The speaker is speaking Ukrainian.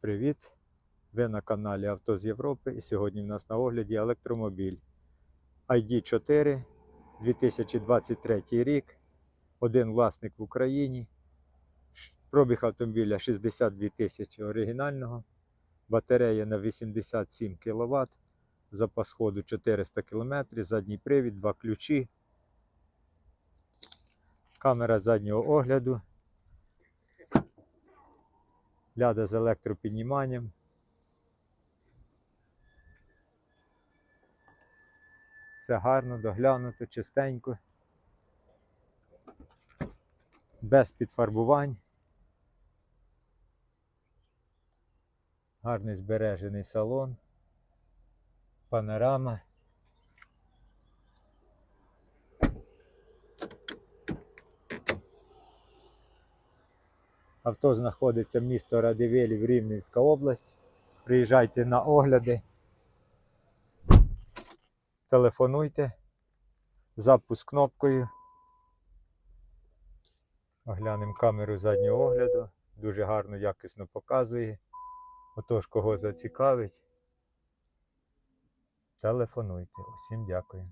Привіт! Ви на каналі Авто з Європи і сьогодні в нас на огляді електромобіль ID4 2023 рік. Один власник в Україні. Пробіг автомобіля 62 тисячі оригінального. Батарея на 87 кВт. Запас ходу 400 км, задній привід, два ключі. Камера заднього огляду. Ляда з електропідніманням. Все гарно, доглянуто, чистенько. Без підфарбувань. Гарний збережений салон. Панорама. Авто знаходиться місто Радивилів, Рівненська область. Приїжджайте на огляди. Телефонуйте. Запуск кнопкою. Оглянемо камеру заднього огляду. Дуже гарно, якісно показує. Отож, кого зацікавить. Телефонуйте. Усім дякую.